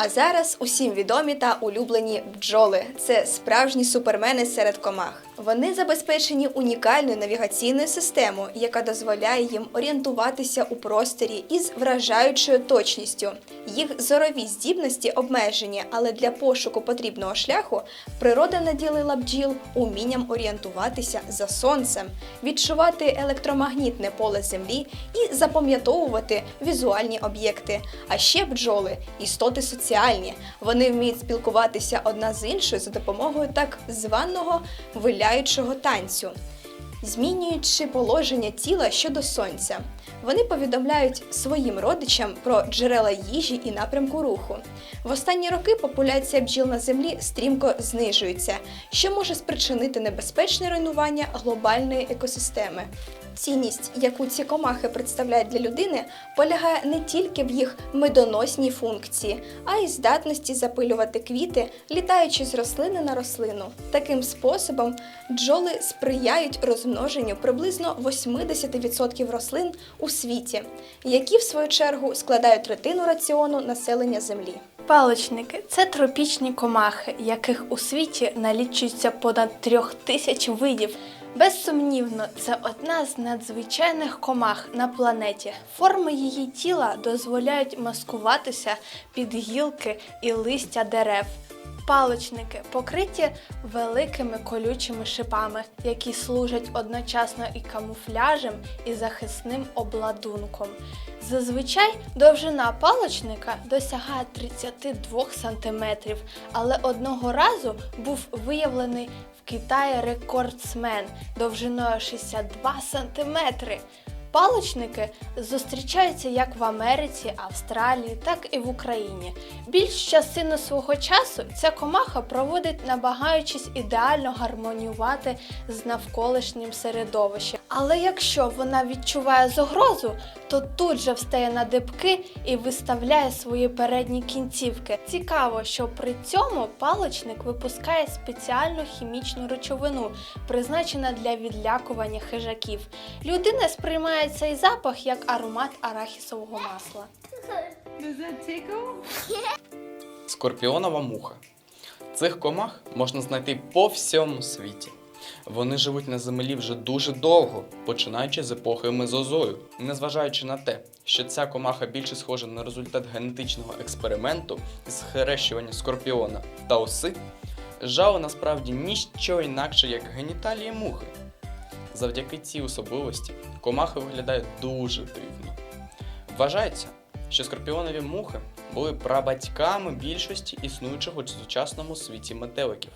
А зараз усім відомі та улюблені бджоли. Це справжні супермени серед комах. Вони забезпечені унікальною навігаційною системою, яка дозволяє їм орієнтуватися у просторі із вражаючою точністю. Їх зорові здібності обмежені, але для пошуку потрібного шляху природа наділила бджіл умінням орієнтуватися за сонцем, відчувати електромагнітне поле землі і запам'ятовувати візуальні об'єкти. А ще бджоли істоти соціальні. Вони вміють спілкуватися одна з іншою за допомогою так званого виляючого танцю. Змінюючи положення тіла щодо сонця, вони повідомляють своїм родичам про джерела їжі і напрямку руху. В останні роки популяція бджіл на землі стрімко знижується, що може спричинити небезпечне руйнування глобальної екосистеми. Цінність, яку ці комахи представляють для людини, полягає не тільки в їх медоносній функції, а й здатності запилювати квіти, літаючи з рослини на рослину. Таким способом бджоли сприяють розмноженню приблизно 80% рослин у світі, які в свою чергу складають третину раціону населення Землі. Паличники це тропічні комахи, яких у світі налічується понад трьох тисяч видів. Безсумнівно, це одна з надзвичайних комах на планеті. Форми її тіла дозволяють маскуватися під гілки і листя дерев. Паличники покриті великими колючими шипами, які служать одночасно і камуфляжем, і захисним обладунком. Зазвичай довжина паличника досягає 32 см, але одного разу був виявлений в Китаї рекордсмен довжиною 62 см. Паличники зустрічаються як в Америці, Австралії, так і в Україні. Більш частину свого часу ця комаха проводить, намагаючись ідеально гармонювати з навколишнім середовищем. Але якщо вона відчуває загрозу, то тут же встає на дибки і виставляє свої передні кінцівки. Цікаво, що при цьому паличник випускає спеціальну хімічну речовину, призначена для відлякування хижаків. Людина сприймає цей запах як аромат арахісового масла. Скорпіонова муха. Цих комах можна знайти по всьому світі. Вони живуть на землі вже дуже довго, починаючи з епохи Мезозою. Незважаючи на те, що ця комаха більше схожа на результат генетичного експерименту із хрещування скорпіона та оси, жало насправді ніщо інакше, як геніталії мухи. Завдяки цій особливості комахи виглядають дуже дивно. Вважається, що скорпіонові мухи були прабатьками більшості існуючих у сучасному світі метеликів.